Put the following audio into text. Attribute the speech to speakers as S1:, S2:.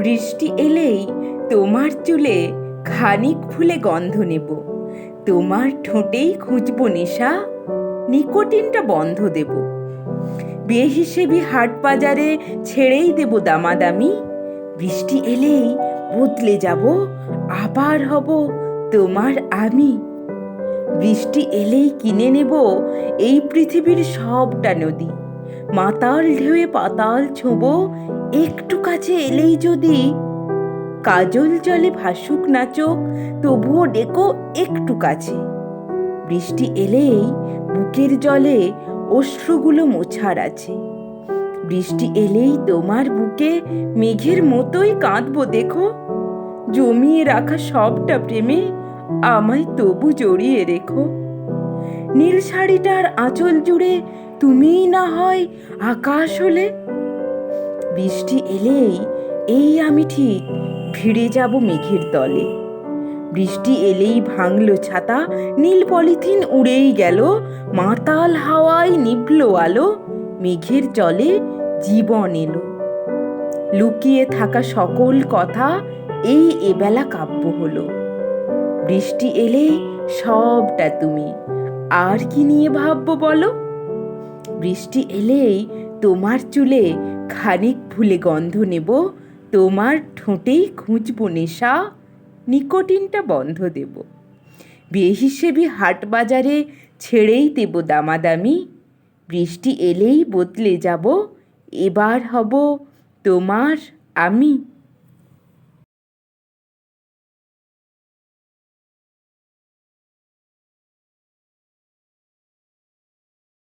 S1: বৃষ্টি এলেই তোমার চুলে খানিক ফুলে গন্ধ নেব। তোমার ঠোঁটেই খুঁজবো নেশা, নিকোটিনটা বন্ধ দেব। বেহিসেবি হাট বাজারে ছেড়েই দেব দামাদামি। বৃষ্টি এলেই বদলে যাব, আবার হব তোমার আমি। বৃষ্টি এলেই কিনে নেব এই পৃথিবীর সবটা নদী। মাতাল ঢেউয়ে পাতাল ছোঁব, একটু কাছে এলেই যদি। কাজল জলে ভাসুক নাচক তবুও ডেকো একটু কাছে। বৃষ্টি এলেই বুকের জলে অশ্রুগুলো মোছার আছে। বৃষ্টি এলেই তোমার বুকে মেঘের মতোই কাঁদবো দেখো। জমিয়ে রাখা সবটা প্রেমে আমায় তবু জড়িয়ে রেখো। নীল শাড়িটার আঁচল জুড়ে তুমিই না হয় আকাশ হলে? বৃষ্টি এলেই এই আমি ঠিক ভিড়ে যাব মেঘের তলে। বৃষ্টি এলেই ভাঙলো ছাতা, নীল পলিথিন উড়েই গেল, মাতাল হাওয়ায় নিভলো আলো, মেঘের জলে জীবন এলো। লুকিয়ে থাকা সকল কথা এই এবেলা কাব্য হলো। বৃষ্টি এলেই সবটা তুমি, আর কি নিয়ে ভাববো বলো? বৃষ্টি এলেই তোমার চুলে খানিক ভুলে গন্ধ নেব, তোমার ঠোঁটেই খুঁজবো নেশা, নিকোটিনটা বন্ধ দেব। বেহিসেবি হাট বাজারে ছেড়েই দেব দামাদামি, বৃষ্টি এলেই বদলে যাব, এবার হব তোমার, আমি।